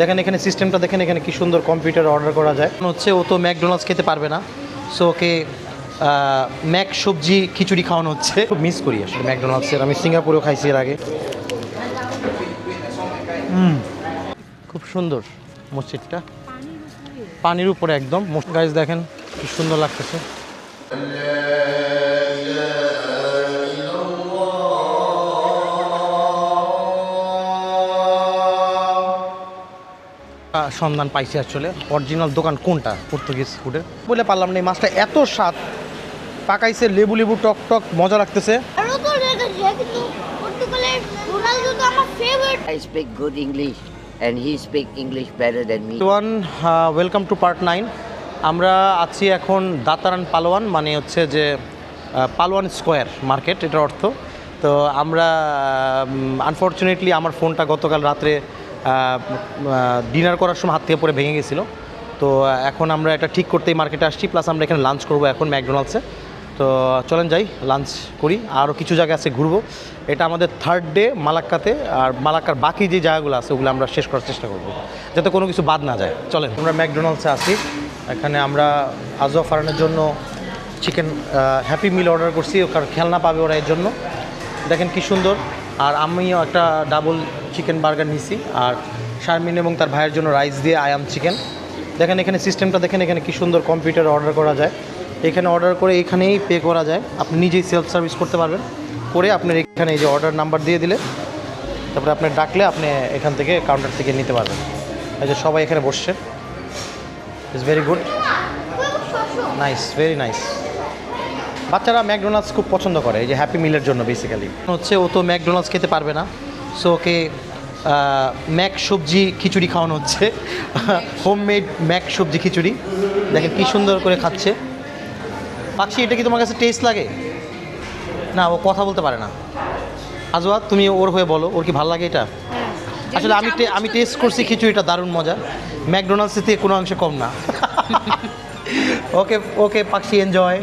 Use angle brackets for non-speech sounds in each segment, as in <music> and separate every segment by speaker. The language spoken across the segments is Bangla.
Speaker 1: দেখেন এখানে সিস্টেমটা দেখেন এখানে কি সুন্দর কম্পিউটার অর্ডার করা যায়। হচ্ছে ও তো ম্যাকডোনাল্ডস খেতে পারবে না। সো ওকে ম্যাক সবজি খিচুড়ি খাওয়ানো হচ্ছে। খুব মিস করি আসলে ম্যাকডোনাল্ডসের। আমি সিঙ্গাপুরেও খাইছি এর আগে। খুব সুন্দর মসজিদটা। পানির উপরে একদম। গাইজ দেখেন কি সুন্দর লাগতেছে। সন্ধান পাইছি আসলে। অরিজিনাল দোকান কোনটা? পর্তুগিজ ফুডের বলে পারলাম না এই মাছটা এত স্বাদ। পাকাইছে লেবু লেবু টক টক মজা লাগতেছে।
Speaker 2: আরও তো লেগেছে কিন্তু পর্তুগালের রোনালদো তো আমার favourite
Speaker 3: I speak good English and he speak English better than me.
Speaker 1: One welcome to part nine আমরা আছি এখন দাতারান পালোয়ান মানে হচ্ছে যে পালোয়ান স্কোয়ার মার্কেট এটার অর্থ। তো আমরা আনফর্চুনেটলি আমার ফোনটা গতকাল রাত্রে ডিনার করার সময় হাত থেকে পরে ভেঙে গেছিল। তো এখন আমরা এটা ঠিক করতেই মার্কেটে আসছি, প্লাস আমরা এখানে লাঞ্চ করব এখন ম্যাকডোনাল্ডসে। তো, চলেন যাই লাঞ্চ করি। আরও কিছু জায়গা আছে ঘুরবো। এটা আমাদের থার্ড ডে মালাক্কাতে, আর মালাক্কার বাকি যে জায়গাগুলো আছে, ওগুলো আমরা শেষ করার চেষ্টা করব, যাতে কোনো কিছু বাদ না যায়। চলেন। আমরা ম্যাকডোনাল্ডসে আসি এখানে আমরা আজও ফারানের জন্য চিকেন হ্যাপি মিল অর্ডার করছি। ওখানে খেলনা পাবে ওরা এর জন্য। দেখেন কি সুন্দর। আর আমিও একটা ডাবল চিকেন বার্গার নিছি, আর শারমিন এবং তার ভাইয়ের জন্য রাইস দিয়ে আয়াম চিকেন দেখেন এখানে সিস্টেমটা দেখেন এখানে কি সুন্দর কম্পিউটার অর্ডার করা যায়। এখানে অর্ডার করে এখানেই পে করা যায়। আপনি নিজেই সেলফ সার্ভিস করতে পারবেন। করে আপনার এখানে এই যে অর্ডার নাম্বার দিয়ে দিলে, তারপরে আপনি ডাকলে আপনি এখান থেকে কাউন্টার থেকে নিতে পারবেন। এই যে সবাই এখানে বসছে। It's very good nice very nice বাচ্চারা ম্যাকডোনাল্ডস খুব পছন্দ করে এই যে হ্যাপি মিলের জন্য বেসিক্যালি হচ্ছে ও তো ম্যাকডোনাল্ডস খেতে পারবে না সো ওকে ম্যাক সবজি খিচুড়ি খাওয়ানো হচ্ছে। <laughs> হোমমেড ম্যাক সবজি খিচুড়ি। দেখেন কি সুন্দর করে খাচ্ছে। পাখি এটা কি তোমার কাছে টেস্ট লাগে? না ও কথা বলতে পারে না। আজওয়া তুমি ওর হয়ে বলো ওর কি ভালো লাগে এটা? আসলে আমি আমি টেস্ট করছি খিচুড়িটা দারুণ মজা। ম্যাকডোনাল্ডসের থেকে কোনো অংশে কম না। <laughs> ওকে ওকে পাখি এনজয়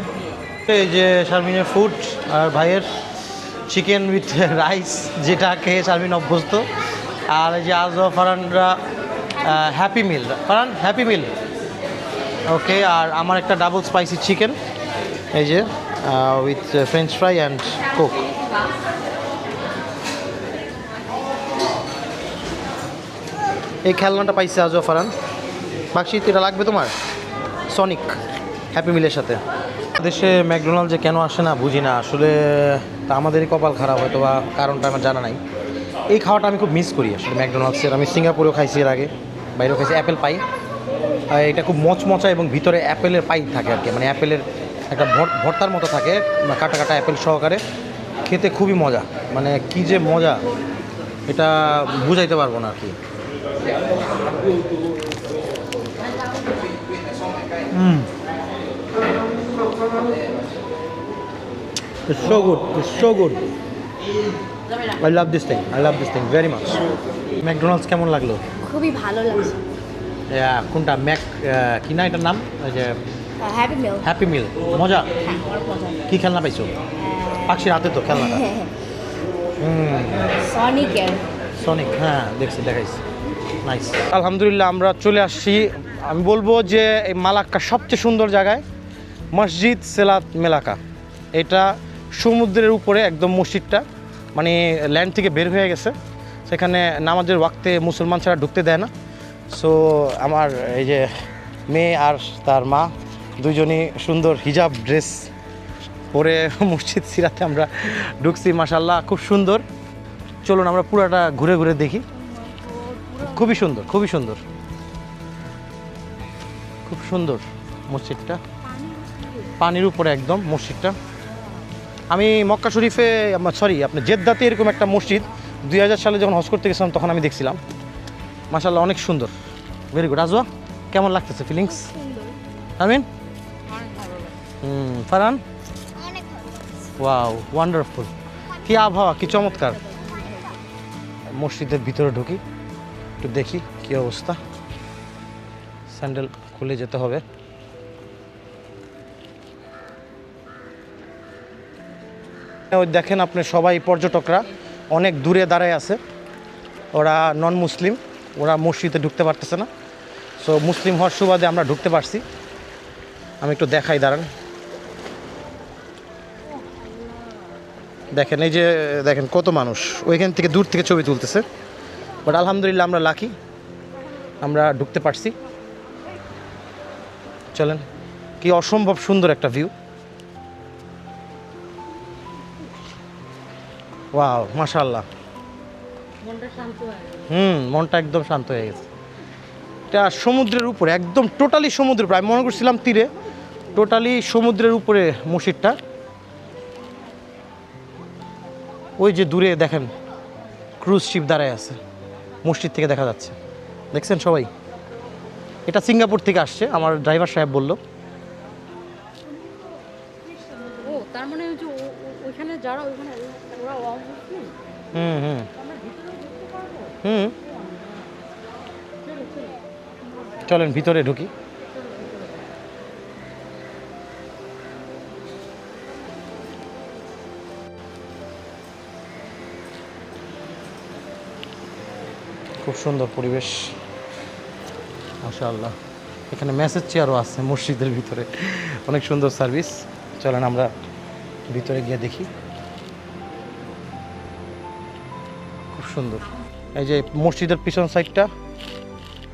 Speaker 1: এই যে শারমিনের ফুড আর ভাইয়ের চিকেন উইথ রাইস যেটা খেয়ে শারমিন অভ্যস্ত। আর এই যে আজও ফারানরা হ্যাপি মিল ফারান হ্যাপি মিল ওকে আর আমার একটা ডাবল স্পাইসি চিকেন এই যে with French fry and Coke এই খেলনাটা পাইছে আজও ফারান বাক্সি এটা লাগবে তোমার? সনিক হ্যাপি মিলের সাথে। দেশে ম্যাকডোনাল্ড যে কেন আসে না, বুঝি না। আসলে, তা আমাদেরই কপাল খারাপ হয়তো বা কারণটা আমার জানা নাই। এই খাওয়াটা আমি খুব মিস করি আসলে ম্যাকডোনাল্ডসের। আমি সিঙ্গাপুরেও খাইছি এর আগে, বাইরেও খাইছি, অ্যাপেল পাই। এটা খুব মচমচা এবং ভিতরে অ্যাপেলের পাই থাকে আর কি। মানে অ্যাপেলের একটা ভর- ভর্তার মতো থাকে, কাটা কাটা অ্যাপেল সহকারে। খেতে খুবই মজা। মানে কি যে মজা, এটা বুঝাইতে পারব না আর কি। It's so good. It's so good. I love this thing. I love this thing very much. McDonald's কেমন লাগল?
Speaker 2: খুবই ভালো লাগছে।
Speaker 1: কোনটা? ম্যাক কি না এটার নাম? ওই যে
Speaker 2: হ্যাপি মিল
Speaker 1: হ্যাপি মিল মজা?
Speaker 2: হ্যাঁ
Speaker 1: কি খেলনা পাইছো? পাখির হাতে তো খেলনাটা। হুম।
Speaker 2: সনিকের
Speaker 1: সনিক হ্যাঁ দেখছি দেখাইছি। নাইস আলহামদুলিল্লাহ আমরা চলে আসছি। আমি বলব যে এই মালাক্কা সবচেয়ে সুন্দর জায়গায় মসজিদ সেলাত মেলাকা। এটা সমুদ্রের উপরে একদম মসজিদটা মানে ল্যান্ড থেকে বের হয়ে গেছে। সেখানে নামাজের ওয়াক্তে মুসলমান ছাড়া ঢুকতে দেয় না। সো আমার এই যে মেয়ে আর তার মা দুজনই সুন্দর হিজাব ড্রেস পরে মসজিদ সিরাতে আমরা ঢুকছি মাসাল্লাহ খুব সুন্দর। চলুন আমরা পুরাটা ঘুরে ঘুরে দেখি। খুবই সুন্দর খুবই সুন্দর। খুব সুন্দর মসজিদটা। পানির উপরে একদম মসজিদটা। আমি মক্কা শরীফে সরি আপনার জেদ্দাতে এরকম একটা মসজিদ দুই হাজার সালে যখন হজ করতে গেছিলাম তখন আমি দেখছিলাম। মাসাল্লাহ অনেক সুন্দর। ভেরি গুড আজওয়া কেমন লাগতেছে ফিলিংস আমিন? হুম ফারান ওয়াও ওয়ান্ডারফুল কি আবহাওয়া কি চমৎকার। মসজিদের ভিতরে ঢুকি একটু দেখি কি অবস্থা। স্যান্ডেল খুলে যেতে হবে। ওই দেখেন, আপনি সবাই পর্যটকরা অনেক দূরে দাঁড়ায় আছে। ওরা নন মুসলিম ওরা মসজিদে ঢুকতে পারতেছে না। সো মুসলিম হওয়ার সুবাদে আমরা ঢুকতে পারছি। আমি একটু দেখাই, দাঁড়ান। দেখেন, এই যে, দেখেন কত মানুষ। ওইখান থেকে দূর থেকে ছবি তুলতেছে। বাট আলহামদুলিল্লাহ আমরা লাকি আমরা ঢুকতে পারছি। চলেন, কি অসম্ভব সুন্দর একটা ভিউ ওয়াও মাশাল্লাহ হুম মনটা একদম শান্ত হয়ে গেছে। এটা সমুদ্রের উপরে একদম টোটালি সমুদ্রের উপরে আমি মনে করছিলাম তীরে। টোটালি সমুদ্রের উপরে মসজিদটা। ওই যে দূরে দেখেন ক্রুজ শিপ দাঁড়ায় আছে। মসজিদ থেকে দেখা যাচ্ছে। দেখছেন সবাই? এটা সিঙ্গাপুর থেকে আসছে আমার ড্রাইভার সাহেব বলল।
Speaker 4: ও তার মানে ওই যে যারা অমুসলিম
Speaker 1: চলেন, ভিতরে ঢুকি। খুব সুন্দর পরিবেশ। মাশাআল্লাহ। এখানে মেসেজ চেয়ারও আছে মসজিদের ভিতরে। অনেক সুন্দর সার্ভিস। চলেন, আমরা ভিতরে গিয়ে দেখি। সুন্দর। এই যে মসজিদের পিছন সাইডটা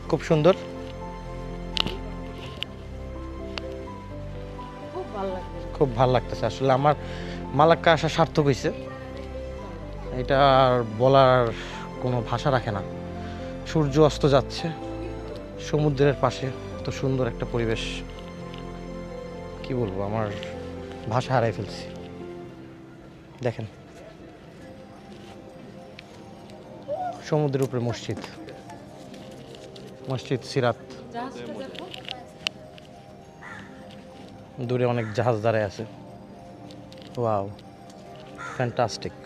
Speaker 1: খুব সুন্দর।
Speaker 4: খুব ভালো
Speaker 1: লাগতেছে। আসলে আমার মালাক্কা আসা সার্থক হয়েছে এটা আর বলার কোনো ভাষা রাখে না। সূর্য অস্ত যাচ্ছে সমুদ্রের পাশে। তো সুন্দর একটা পরিবেশ। কি বলব? আমার ভাষা হারাই ফেলছি। দেখেন। সমুদ্রের উপরে মসজিদ। মসজিদ সিরাত। দূরে অনেক জাহাজ দাঁড়ায় আছে। Wow, fantastic.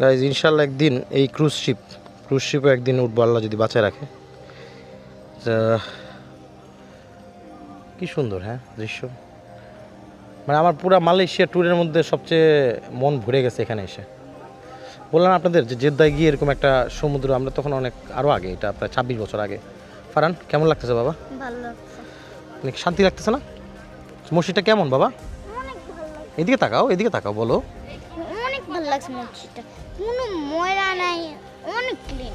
Speaker 1: গাইজ ইনশাল্লাহ একদিন এই ক্রুজ শিপ, ক্রুজ শিপও একদিন উঠবো, আল্লাহ যদি বাঁচায় রাখে। কি সুন্দর হ্যাঁ দৃশ্য। মানে আমার পুরা মালয়েশিয়া ট্যুরের মধ্যে সবচেয়ে মন ভরে গেছে এখানে এসে। বললাম আপনাদের যে জেদ্দায় গিয়ে এরকম একটা সমুদ্র আমরা তখন অনেক আরও আগে এটা প্রায় ছাব্বিশ বছর আগে। ফারান কেমন লাগতেছে বাবা? অনেক শান্তি লাগতেছে না? মসজিদটা কেমন বাবা? এদিকে তাকাও এদিকে তাকাও বলো।
Speaker 2: অনেক ভালো লাগছে মসজিদটা। কোনো ময়লা নাই অনেক ক্লিন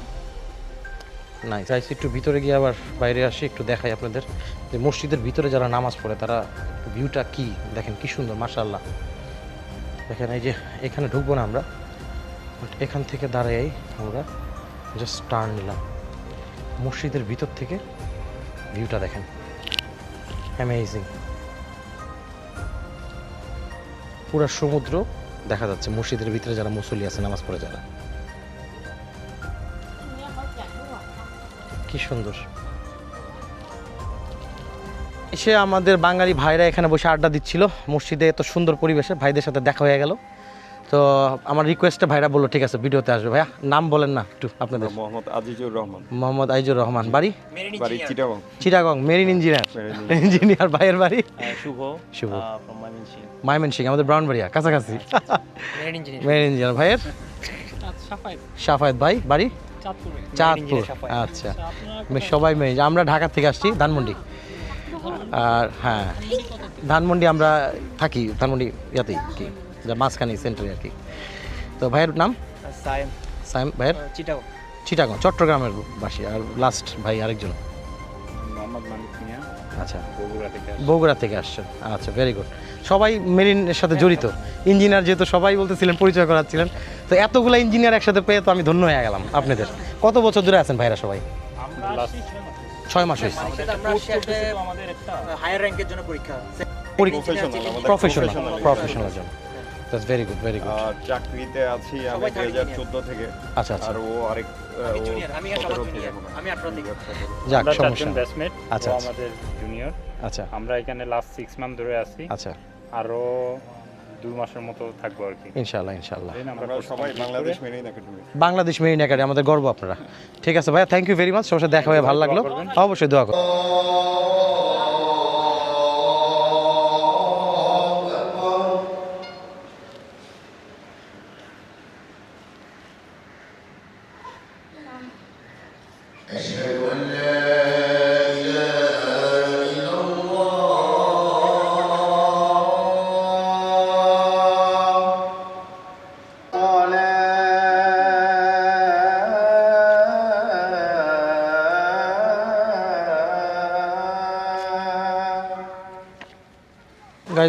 Speaker 1: নাই, চাইছি একটু ভিতরে গিয়ে আবার বাইরে আসি, একটু দেখাই আপনাদের যে মসজিদের ভিতরে যারা নামাজ পড়ে, তারা ভিউটা কি? দেখেন কি সুন্দর মাশাল্লাহ দেখেন এই যে এখানে ঢুকবো না আমরা, But এখান থেকে দাঁড়াই আমরা জাস্ট টার্ন নিলাম। মসজিদের ভিতর থেকে ভিউটা দেখেন। অ্যামেজিং পুরো সমুদ্র দেখা যাচ্ছে মসজিদের ভিতরে যারা মুসল্লি আছে, নামাজ পড়ে যারা। কি সুন্দর। এসে আমাদের বাঙালি ভাইরা এখানে বসে আড্ডা দিচ্ছিল। মসজিদে এত সুন্দর পরিবেশে ভাইদের সাথে দেখা হয়ে গেল। তো আমার রিকোয়েস্টে ভাইরা বলল ঠিক আছে ভিডিওতে আসবে। ভাইয়া নাম বলেন না একটু আপনাদের।
Speaker 5: মোহাম্মদ আজিজুর রহমান।
Speaker 1: মোহাম্মদ আইজুর রহমান। বাড়ি?
Speaker 5: বাড়ি
Speaker 1: Chittagong. Chittagong
Speaker 5: marine <laughs>
Speaker 1: engineer. Engineer. ভাইয়ের বাড়ি?
Speaker 6: শুভ।
Speaker 1: শুভ।
Speaker 6: ফ্রম ময়মনসিংহ
Speaker 1: মাইমেন সিং আমাদের ব্রাউনবাড়িয়া কাছাকাছি। Marine engineer. ভাইয়ের?
Speaker 6: সাফাই
Speaker 1: সাফায়েত ভাই বাড়ি?
Speaker 6: চাঁদপুরে।
Speaker 1: চাঁদপুর আচ্ছা। সবাই মেয়ে আমরা ঢাকা থেকে আসছি ধানমন্ডি। আর হ্যাঁ ধানমন্ডি আমরা থাকি ধানমন্ডি ইয়াতেই কি যা মাঝখানে সেন্টারে আর কি। তো ভাইয়ের নাম?
Speaker 6: সায়েম।
Speaker 1: সাইম ভাইয়ের?
Speaker 6: চিটাগো।
Speaker 1: চিটাগং চট্টগ্রামের বাসী আর লাস্ট ভাই আরেকজন।
Speaker 5: মোহাম্মদ মানিক মিয়া।
Speaker 1: আচ্ছা।
Speaker 5: বগুড়া থেকে
Speaker 1: বগুড়া আসছেন আচ্ছা ভেরি গুড সবাই মেরিনের সাথে জড়িত। ইঞ্জিনিয়ার যেহেতু সবাই বলতেছিলেন পরিচয় করাচ্ছিলেন তো এতগুলো ইঞ্জিনিয়ার একসাথে পেয়ে তো আমি ধন্য হয়ে গেলাম আপনাদের। কত বছর ধরে আছেন ভাইরা সবাই? ছয় মাস। হয়েছে
Speaker 6: আমাদের একটা হায়ার র্যাঙ্কের জন্য পরীক্ষা।
Speaker 1: Professional professional John. That's very good very good
Speaker 5: আর চাকরিতে আছি আমি
Speaker 6: সবাই
Speaker 5: দুই
Speaker 6: third
Speaker 5: হাজার
Speaker 6: engineer।
Speaker 5: চোদ্দ থেকে।
Speaker 1: আচ্ছা আচ্ছা।
Speaker 5: আর ও আরেক
Speaker 6: আমি
Speaker 5: ও
Speaker 6: জুনিয়র আমি আর
Speaker 5: 17
Speaker 6: সবার
Speaker 5: থেকে
Speaker 6: জুনিয়র আমি 18 থেকে।
Speaker 1: যাক সমস্যা
Speaker 7: ব্যাচমেট
Speaker 1: আচ্ছা, আচ্ছা।
Speaker 7: আমাদের জুনিয়র
Speaker 1: আচ্ছা।
Speaker 7: আমরা এখানে লাস্ট সিক্স মান্থ ধরে আছি।
Speaker 1: আচ্ছা।
Speaker 7: আরও দুই মাসের মতো থাকব আর কি।
Speaker 1: ইনশাল্লাহ ইনশাল্লাহ
Speaker 7: আমরা
Speaker 5: আমরা সবাই Bangladesh marine academy.
Speaker 1: Bangladesh marine academy আমাদের গর্ব আপনারা। ঠিক আছে ভাইয়া থ্যাংক ইউ ভেরি মাচ সবার সাথে দেখা হয়ে ভালো লাগল। অবশ্যই দোয়া করো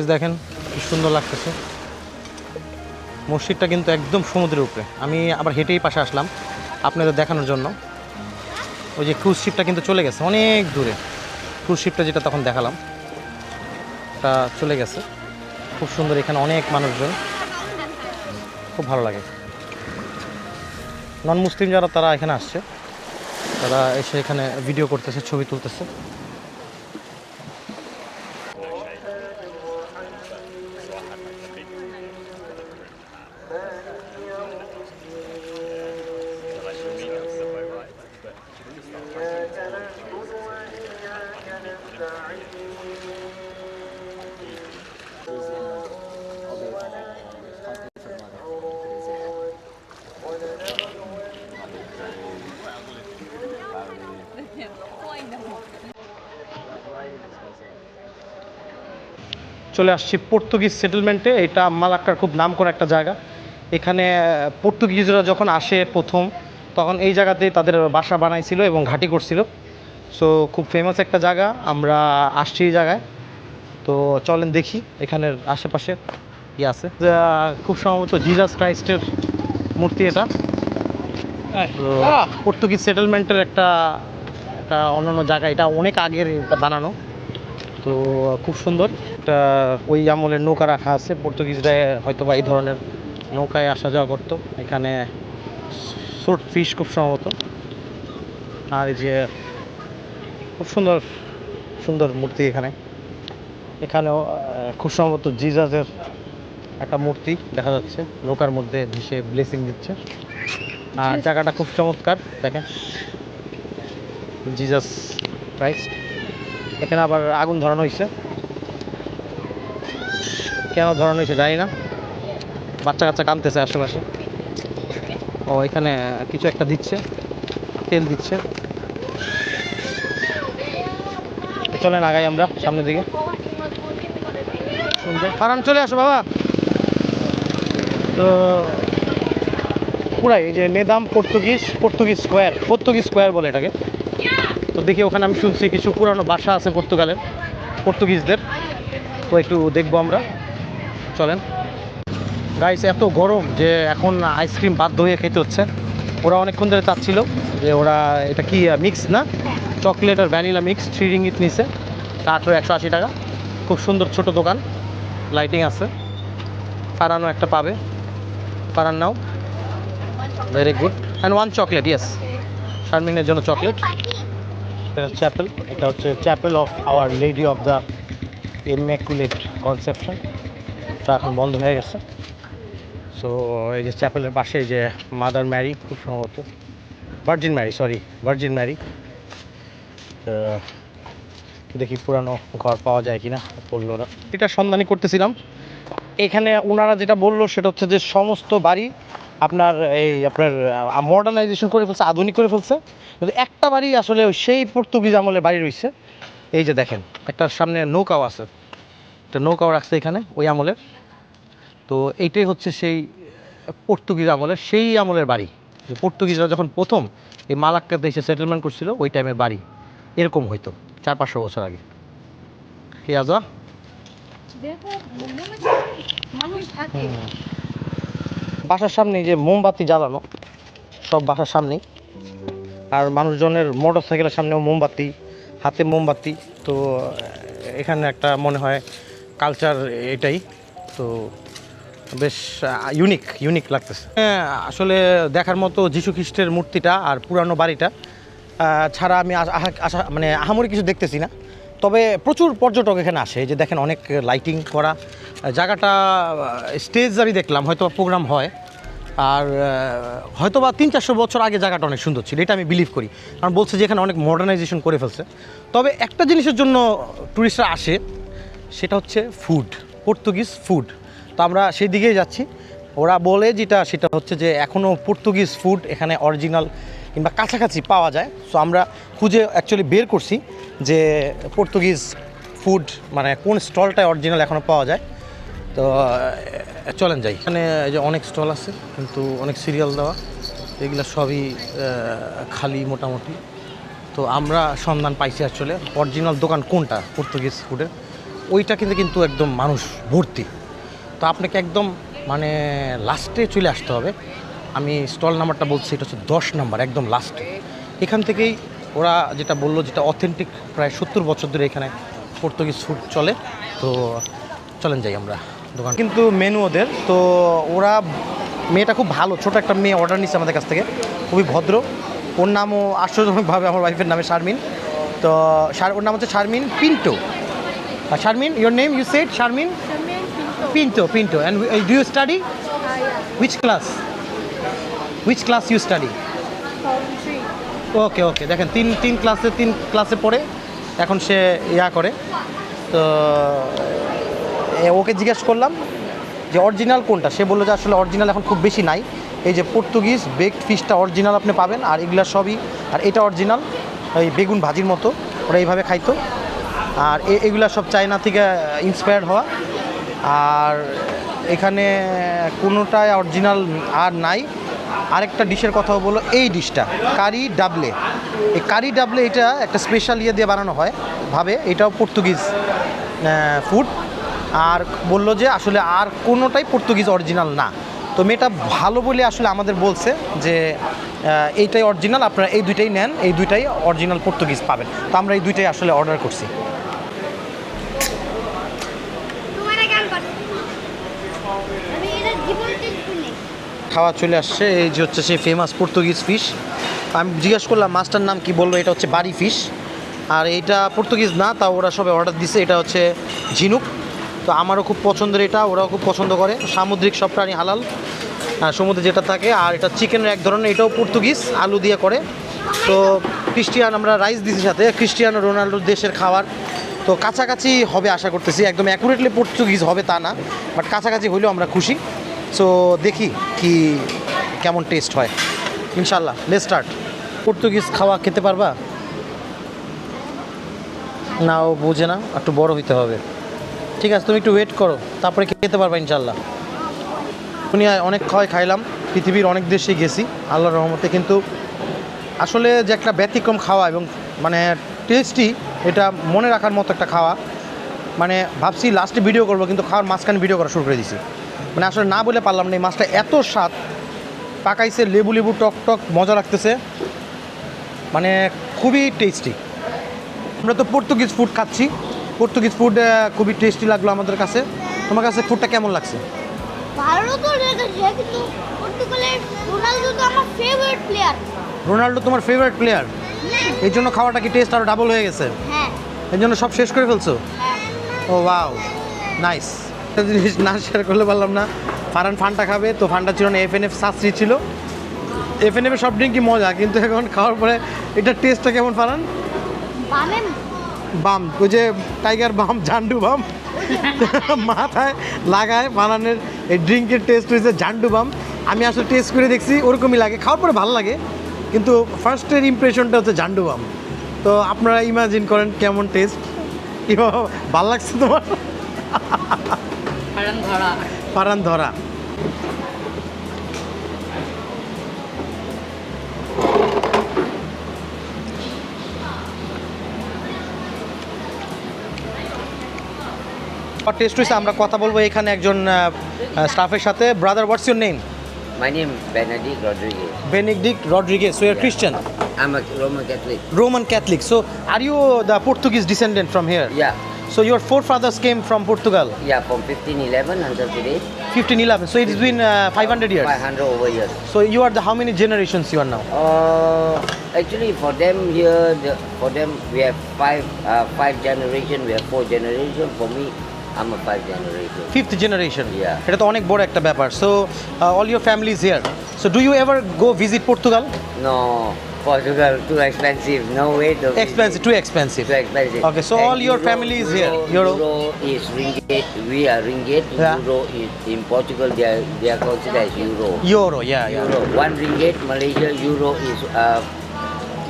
Speaker 1: গাইজ দেখেন, কি সুন্দর লাগতেছে। মসজিদটা কিন্তু একদম সমুদ্রের উপরে। আমি আবার হেঁটেই পাশে আসলাম আপনাদের দেখানোর জন্য। ওই যে ক্রুজ শিপটা কিন্তু চলে গেছে, অনেক দূরে। ক্রুজ শিপটা যেটা তখন দেখালাম তা চলে গেছে। খুব সুন্দর এখানে অনেক মানুষজন। খুব ভালো লাগে। নন মুসলিম যারা, তারা এখানে আসছে। তারা এসে এখানে ভিডিও করতেছে, ছবি তুলতেছে। চলে আসছি পর্তুগিজ সেটেলমেন্টে এটা মালাক্কার খুব নাম করা একটা জায়গা। এখানে পর্তুগিজরা যখন আসে প্রথম তখন এই জায়গাতেই তাদের বাসা বানাইছিল এবং ঘাঁটি করছিল। সো খুব ফেমাস একটা জায়গা। আমরা আসছি এই জায়গায়। তো চলেন দেখি এখানের আশেপাশে কি আছে। যা, খুব সম্ভবত জিজাস ক্রাইস্টের মূর্তি এটা। পর্তুগিজ সেটেলমেন্টের একটা একটা অন্যান্য জায়গা। এটা অনেক আগের বানানো। তো খুব সুন্দর। একটা ওই আমলের নৌকা রাখা আছে। পর্তুগিজরা হয়তো বা এই ধরনের নৌকায় আসা যাওয়া করতো। এখানে শর্ট ফিশ খুব সম্ভবত। আর এই যে খুব সুন্দর সুন্দর মূর্তি এখানে। এখানেও খুব সম্ভবত জিজাসের একটা মূর্তি দেখা যাচ্ছে। নৌকার মধ্যে ভেসে ব্লেসিং দিচ্ছে। আর জায়গাটা খুব চমৎকার। দেখেন। জিজাস ক্রাইস্ট এখানে আবার আগুন ধরানো হয়েছে। কেন ধরানো হয়েছে জানি না। বাচ্চা কাচ্চা কানতেছে আশেপাশে। ও, এখানে কিছু একটা দিচ্ছে, তেল দিচ্ছে। চলেন আগাই আমরা সামনের দিকে। ফারান চলে আসো বাবা। তো, পুরাই এই যে নেদাম Portuguese Portuguese square Portuguese square বলে এটাকে। তো দেখি ওখানে আমি শুনছি কিছু পুরানো বাসা আছে পর্তুগালের, পর্তুগিজদের। তো একটু দেখব আমরা। চলেন। গাইস এত গরম যে এখন আইসক্রিম বাধ্য হয়ে খেতে হচ্ছে। ওরা অনেকক্ষণ ধরে চাচ্ছিল যে ওরা এটা কি মিক্স না? চকলেট আর ভ্যানিলা মিক্স থ্রি রিঙ্গিত নিছে। আঠেরো, একশো আশি টাকা। খুব সুন্দর ছোট দোকান। লাইটিং আছে। পারানো একটা পাবে। পারান নাও। Very good and one chocolate yes শারমিনের জন্য চকলেট চ্যাপেল এটা হচ্ছে chapel of our lady of the immaculate conception তা এখন বন্ধ হয়ে গেছে। সো এই যে চ্যাপেলের পাশে যে মাদার ম্যারি খুব সম্ভবত। Virgin Mary sorry virgin Mary দেখি পুরানো ঘর পাওয়া যায় কিনা, বলল না। এটা সন্ধানী করতেছিলাম। এখানে ওনারা যেটা বলল, সেটা হচ্ছে যে সমস্ত বাড়ি আপনার এই আপনার মডার্নাইজেশন করে ফেলছে, আধুনিক করে ফেলছে। কিন্তু একটা বাড়ি আসলে ওই সেই পর্তুগিজ আমলের বাড়ি রয়েছে। এই যে দেখেন একটা সামনে নৌকাও আছে। একটা নৌকাও রাখছে এখানে ওই আমলের। তো এইটাই হচ্ছে সেই পর্তুগিজ আমলের সেই আমলের বাড়ি। যে পর্তুগিজরা যখন প্রথম এই মালাক্কাতে এসে সেটেলমেন্ট করছিল ওই টাইমের বাড়ি। এরকম হইতো চার পাঁচশো বছর আগে। বাসার সামনে যে মোমবাতি জ্বালানো সব বাসার সামনেই। আর মানুষজনের মোটর সাইকেলের সামনেও মোমবাতি, হাতে মোমবাতি। তো, এখানে একটা মনে হয় কালচার এটাই। তো, বেশ ইউনিক ইউনিক লাগতেছে। হ্যাঁ আসলে দেখার মতো যীশু খ্রিস্টের মূর্তিটা আর পুরানো বাড়িটা ছাড়া আমি আশা মানে আহামরি কিছু দেখতেছি না। তবে প্রচুর পর্যটক এখানে আসে যে দেখেন অনেক লাইটিং করা। জায়গাটা স্টেজ আমি দেখলাম হয়তো প্রোগ্রাম হয়। আর হয়তো বা তিন চারশো বছর আগে জায়গাটা অনেক সুন্দর ছিল, এটা আমি বিলিভ করি। কারণ বলছে যে এখানে অনেক মডার্নাইজেশন করে ফেলছে। তবে একটা জিনিসের জন্য ট্যুরিস্টরা আসে, সেটা হচ্ছে ফুড পর্তুগিজ ফুড তো আমরা সেই দিকেই যাচ্ছি। ওরা বলে যেটা, সেটা হচ্ছে যে এখনও পর্তুগিজ ফুড এখানে অরিজিনাল কিংবা কাছাকাছি পাওয়া যায়। সো আমরা খুঁজে অ্যাকচুয়ালি বের করছি যে পর্তুগিজ ফুড মানে কোন স্টলটায় অরিজিনাল এখনও পাওয়া যায়। তো চলেন যাই। এখানে যে অনেক স্টল আছে, কিন্তু অনেক সিরিয়াল দেওয়া। এগুলো সবই খালি মোটামুটি। তো আমরা সন্ধান পাইছি আসলে অরিজিনাল দোকান কোনটা? পর্তুগিজ ফুডের। ওইটা কিন্তু কিন্তু একদম মানুষ ভর্তি। তো আপনাকে একদম মানে লাস্টে চলে আসতে হবে। আমি স্টল নাম্বারটা বলছি, এটা হচ্ছে দশ নাম্বার, একদম লাস্টে এখান থেকেই ওরা যেটা বলল, যেটা অথেন্টিক প্রায় সত্তর বছর ধরে এখানে পর্তুগিজ ফুড চলে। তো চলেন যাই আমরা। দোকান কিন্তু মেনু ওদের তো ওরা মেয়েটা খুব ভালো ছোট একটা মেয়ে অর্ডার নিচ্ছে আমাদের কাছ থেকে খুবই ভদ্র ওর নামও আশ্চর্যজনকভাবে আমার ওয়াইফের নামে শারমিন তো শার- ওর নাম হচ্ছে Sharmin Pinto your name you said Sharmin? Pinto, Pinto. And uh, do you study? Which class? Which class you study? Okay okay দেখেন তিন তিন ক্লাসে তিন ক্লাসে পড়ে এখন সে ইয়া করে তো ওকে জিজ্ঞেস করলাম যে অরিজিনাল কোনটা? সে বলল যে আসলে অরিজিনাল এখন খুব বেশি নাই। এই যে পর্তুগিজ বেকড ফিশটা অরিজিনাল আপনি পাবেন, আর এগুলা সবই, আর এটা অরিজিনাল এই বেগুন ভাজির মতো, ওরা এইভাবে খাইতো। আর এগুলা সব চায়না থেকে ইন্সপায়ার্ড হওয়া। আর এখানে কোনোটাই অরিজিনাল আর নাই। আরেকটা ডিশের কথাও বলো এই ডিশটা কারি ডাবলে। এই কারি ডাবলে এটা একটা স্পেশাল ইয়ে দিয়ে বানানো হয়, ভাবে, এটাও পর্তুগিজ ফুড আর বলল যে আসলে আর কোনোটাই পর্তুগিজ অরিজিনাল না। তো মেয়েটা ভালো বলে আসলে আমাদের বলছে যে এইটাই অরিজিনাল আপনারা এই দুইটাই নেন এই দুইটাই অরিজিনাল পর্তুগিজ পাবেন। তো আমরা এই দুইটাই আসলে অর্ডার করছি। খাওয়া চলে আসছে এই যে হচ্ছে সেই ফেমাস পর্তুগিজ ফিশ আমি জিজ্ঞেস করলাম মাছটার নাম কি বলল এটা হচ্ছে বাড়ি ফিশ আর এইটা পর্তুগিজ না তা ওরা সবে অর্ডার দিছে এটা হচ্ছে ঝিনুক। তো আমারও খুব পছন্দের এটা, ওরাও খুব পছন্দ করে। সামুদ্রিক সব প্রাণী হালাল। সমুদ্রে যেটা থাকে, আর এটা চিকেনের এক ধরনের, এটাও পর্তুগিজ, আলু দিয়ে করে। তো ক্রিস্টিয়ান, আমরা রাইস দিছি সাথে, ক্রিস্টিয়ানো রোনাল্ডোর দেশের খাবার। তো কাছাকাছি হবে আশা করতেছি, একদম অ্যাকুরেটলি পর্তুগিজ হবে তা না বাট কাছাকাছি হইলেও আমরা খুশি। সো দেখি কি, কেমন টেস্ট হয়। ইনশাল্লাহ লে স্টার্ট পর্তুগিজ খাওয়া খেতে পারবা? না ও বোঝে না একটু বড় হইতে হবে। ঠিক আছে, তুমি একটু ওয়েট করো, তারপরে খেতে পারবা ইনশাল্লাহ উনি অনেক খাওয়াই খাইলাম, পৃথিবীর অনেক দেশে গেছি, আল্লাহর রহমতে, কিন্তু আসলে যে একটা ব্যতিক্রম খাওয়া এবং মানে টেস্টি এটা মনে রাখার মতো একটা খাওয়া মানে ভাবছি লাস্টে ভিডিও করব, কিন্তু খাওয়ার মাঝখানে ভিডিও করা শুরু করে দিছি। মানে আসলে না বলে পারলাম না, এই মাছটা এত স্বাদ, পাকাইছে, লেবু লেবু, টক টক, মজা লাগতেছে মানে খুবই টেস্টি আমরা তো পর্তুগিজ ফুড খাচ্ছি পর্তুগিজ ফুড খুবই টেস্টি লাগল আমাদের কাছে। তোমার কাছে ফুডটা কেমন লাগছে?
Speaker 2: ভালো তো লেগেছে কিন্তু পর্তুগালের রোনালদো তো আমার ফেভারিট প্লেয়ার
Speaker 1: রোনাল্ডো তোমার ফেভারিট প্লেয়ার এই জন্য খাওয়াটা কি টেস্ট আরও ডাবল হয়ে গেছে?
Speaker 2: হ্যাঁ।
Speaker 1: এই জন্য সব শেষ করে ফেলছো?
Speaker 2: হ্যাঁ।
Speaker 1: ও ওয়াও নাইস একটা জিনিস না শেয়ার করলে পারলাম না। ফারান ফানটা খাবে তো ফানটা ছিল না এফ এন এফ শাস্ত্রী ছিল। এফ এন এফের সব ড্রিঙ্কই মজা কিন্তু এখন খাওয়ার পরে এটার টেস্টটা কেমন ফারান
Speaker 2: বামে
Speaker 1: ওই যে টাইগার বাম ঝান্ডু বাম মাথায় লাগায় বানানের এই ড্রিঙ্কের টেস্ট হয়েছে ঝান্ডু বাম। আমি আসলে টেস্ট করে দেখছি ওরকমই লাগে। খাওয়ার পরে ভালো লাগে কিন্তু ফার্স্টের ইমপ্রেশনটা হচ্ছে ঝান্ডু বাম। তো আপনারা ইমাজিন করেন কেমন টেস্ট ভালো লাগছে তোমার? পারান ধরা। টেস্ট হয়েছে আমরা কথা বলব এখানে একজন স্টাফের সাথে। Brother what's your name
Speaker 3: My name is Benedict Rodriguez.
Speaker 1: Benedict Rodrigues so your Christian
Speaker 3: I'm a Roman Catholic.
Speaker 1: Roman Catholic so are you the Portuguese descendant from here
Speaker 3: Yeah,
Speaker 1: so your forefathers came from Portugal
Speaker 3: yeah, from 1511 until today,
Speaker 1: fifteen eleven so it's been five hundred years
Speaker 3: 500 over years.
Speaker 1: So you are the how many generations you are now
Speaker 3: Uh, actually, for them here, the, for them we have five, uh, five generation. We have four generation. For me, I'm a five generation.
Speaker 1: Fifth generation
Speaker 3: Yeah.
Speaker 1: এটা তো অনেক বড় একটা ব্যাপার so all your family is here so do you ever go visit Portugal
Speaker 3: No, Portugal too expensive. No way to. visit.
Speaker 1: Expensive, too expensive.
Speaker 3: Too expensive.
Speaker 1: Okay, so all your family is here.
Speaker 3: Euro,
Speaker 1: Euro.
Speaker 3: Euro is ringgit. We are ringgit.
Speaker 1: Yeah.
Speaker 3: Euro is in Portugal. They are they are considered as euro.
Speaker 1: Euro, yeah, yeah.
Speaker 3: Euro. One ringgit. Malaysia euro is uh,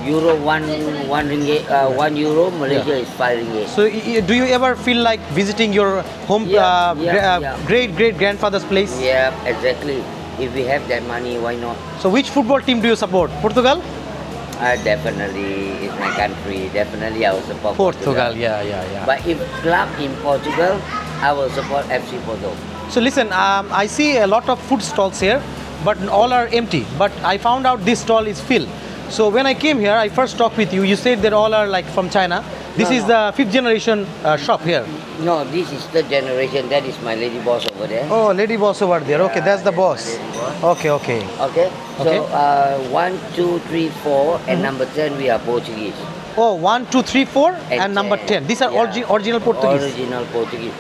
Speaker 3: euro one one ringgit. Uh, one euro. Malaysia is five ringgit.
Speaker 1: So, do you ever feel like visiting your home,
Speaker 3: Yeah,
Speaker 1: uh,
Speaker 3: yeah,
Speaker 1: gra- uh,
Speaker 3: yeah.
Speaker 1: great great grandfather's place?
Speaker 3: Yeah, exactly. If we have that money, why not?
Speaker 1: So, which football team do you support? Portugal?
Speaker 3: Uh, definitely, it's my country. Definitely, I will support
Speaker 1: Portugal, yeah, yeah, yeah.
Speaker 3: But if club in Portugal, I will support FC Porto.
Speaker 1: So listen, um, I see a lot of food stalls here, but all are empty. But I found out this stall is filled. So when I came here, I first talked with you. You said that all are like from China. This
Speaker 3: No,
Speaker 1: is
Speaker 3: no.
Speaker 1: the fifth generation uh, shop here.
Speaker 3: No, this is third generation. That is my lady boss over there.
Speaker 1: Oh, lady boss over there. Okay, that's the boss.
Speaker 3: Boss.
Speaker 1: Okay, okay.
Speaker 3: Okay.
Speaker 1: Okay.
Speaker 3: So uh, one, two, three, four, and number ten we are Portuguese.
Speaker 1: Oh, one, two, three, four, and,
Speaker 3: And
Speaker 1: number
Speaker 3: ten.
Speaker 1: These are
Speaker 3: Yeah.
Speaker 1: origi- original Portuguese.
Speaker 3: Original Portuguese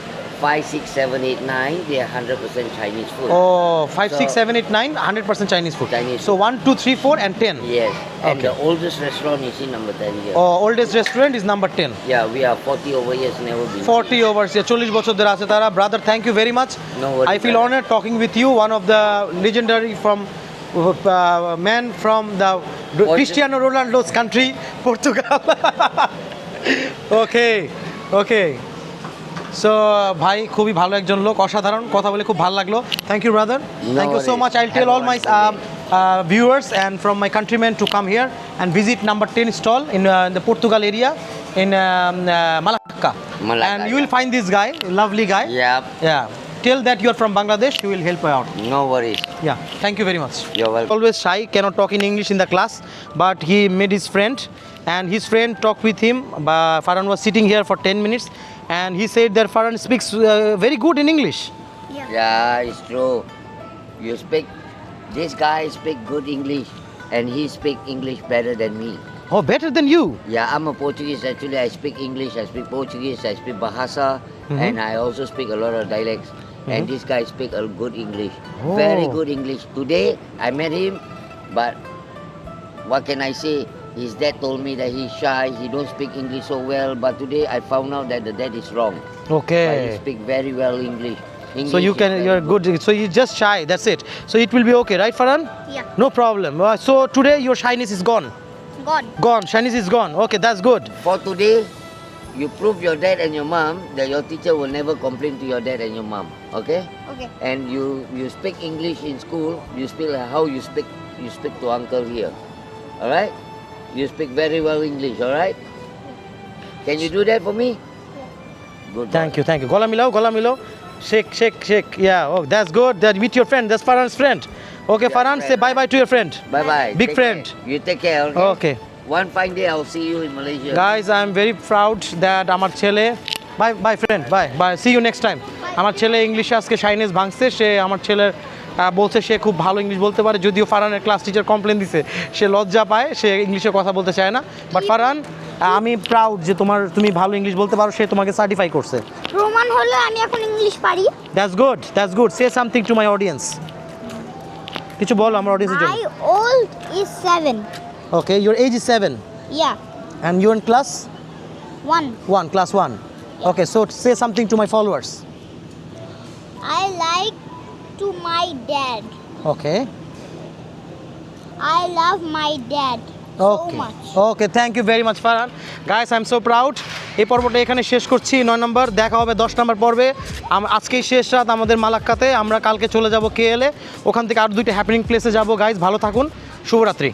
Speaker 3: Five, six, seven, eight, nine. They are hundred percent Chinese food.
Speaker 1: Oh, five, six,
Speaker 3: So-
Speaker 1: seven, eight, nine, 100% Chinese food.
Speaker 3: Chinese
Speaker 1: So one, two, three, four, and ten.
Speaker 3: Yes. And
Speaker 1: Okay.
Speaker 3: the oldest restaurant is in number ten here.
Speaker 1: Oh, oldest restaurant is number ten.
Speaker 3: Yeah, we are forty over years. Never been.
Speaker 1: 40 overs yeah, চল্লিশ বছর ধরে আছে তারা brother thank you very much
Speaker 3: No worries,
Speaker 1: I feel
Speaker 3: brother.
Speaker 1: Honour talking with you one of the legendary from man from the Cristiano Ronaldo's country <laughs> Portugal <laughs> okay okay So ভাই খুবই ভালো একজন লোক অসাধারণ কথা বলে খুব ভালো লাগল thank you
Speaker 3: brother
Speaker 1: thank you so.
Speaker 3: Much I
Speaker 1: tell all
Speaker 3: my
Speaker 1: uh, viewers and from my countrymen to come here and visit number 10 stall in, uh, in the Portugal area in um, uh, Malacca.
Speaker 3: Malacca,
Speaker 1: And you will find this guy, lovely guy.
Speaker 3: Yeah.
Speaker 1: Yeah. Tell that you are from Bangladesh, he will help you out.
Speaker 3: No worries.
Speaker 1: Yeah. Thank you very much.
Speaker 3: You're welcome.
Speaker 1: Always shy, cannot talk in English in the class, but he made his friend and his friend talked with him. Farhan was sitting here for 10 minutes and he said that Farhan speaks uh, very good in English.
Speaker 3: Yeah, it's true. You speak. This guy speak good English, and he speak English better than me.
Speaker 1: Oh, better than you.
Speaker 3: Yeah, I'm a Portuguese. Actually, I speak English. I speak Portuguese. I speak Bahasa, and I also speak a lot of dialects. And this guy speak a good English, very
Speaker 1: Oh.
Speaker 3: good English. Today I met him, but what can I say? His dad told me that he's shy. He don't speak English so well. But today I found out that the dad is wrong. But he speak very well English.
Speaker 1: So you can, you're good. So you're just shy. That's it. So it will be okay, right, Farhan?
Speaker 2: Yeah.
Speaker 1: No problem. Uh, So today your shyness is gone.
Speaker 2: God.
Speaker 1: Gone. Shyness is gone. Okay, that's good.
Speaker 3: For today, you prove your dad and your mom that your teacher will never complain to your dad and your mom. Okay?
Speaker 2: Okay.
Speaker 3: And you you speak English in school. You speak like how you speak you speak to uncle here. All right? You speak very well English. All right? Can you do that for me? Good.
Speaker 1: Thank you, thank you. Gola milao, gola milao. Shake, shake, shake. Yeah. Oh, that's good. That with your friend. That's Farhan's friend. Okay,
Speaker 3: Yeah,
Speaker 1: Farhan,
Speaker 3: friend.
Speaker 1: say bye bye to your friend.
Speaker 3: Bye bye.
Speaker 1: Big friend.
Speaker 3: You take care. Okay?
Speaker 1: Okay.
Speaker 3: One fine day I'll see you in Malaysia.
Speaker 1: Guys, I am very proud that আমার ছেলে bye bye friend bye bye see you next time আমার ছেলে ইংলিশে আজকে শাইনেস ভাঙছে সে আমার ছেলের আহ, বলছে সে খুব ভালো ইংলিশ বলতে পারে যদিও ফারহানের ক্লাস টিচার কমপ্লেন দিছে। সে লজ্জা পায় সে ইংলিশে কথা বলতে চায় না। বাট ফারহান আমি প্রাউড যে তোমার তুমি ভালো ইংলিশ বলতে পারো সে তোমাকে সার্টিফাই করছে।
Speaker 2: প্রমাণ হলো আমি এখন ইংলিশ পারি।
Speaker 1: That's good that's good say something to my audience কিছু বলো আমার অডিয়েন্সের জন্য।
Speaker 2: My old
Speaker 1: is seven okay your age
Speaker 2: is
Speaker 1: seven yeah and you
Speaker 2: in
Speaker 1: class one one class one okay so say something to
Speaker 2: my followers I like to
Speaker 1: my
Speaker 2: dad okay I love my
Speaker 1: so
Speaker 2: okay
Speaker 1: okay thank you very much Farhan guys I am so proud এই পর্বটা এখানে শেষ করছি নয় নম্বর। দেখা হবে দশ নম্বর পর্বে। আজকেই শেষ রাত আমাদের মালাক্কাতে। আমরা কালকে চলে যাব কে এলে ওখান থেকে আর দুইটা হ্যাপেনিং প্লেসে যাব। গাইস ভালো থাকুন। শুভরাত্রি।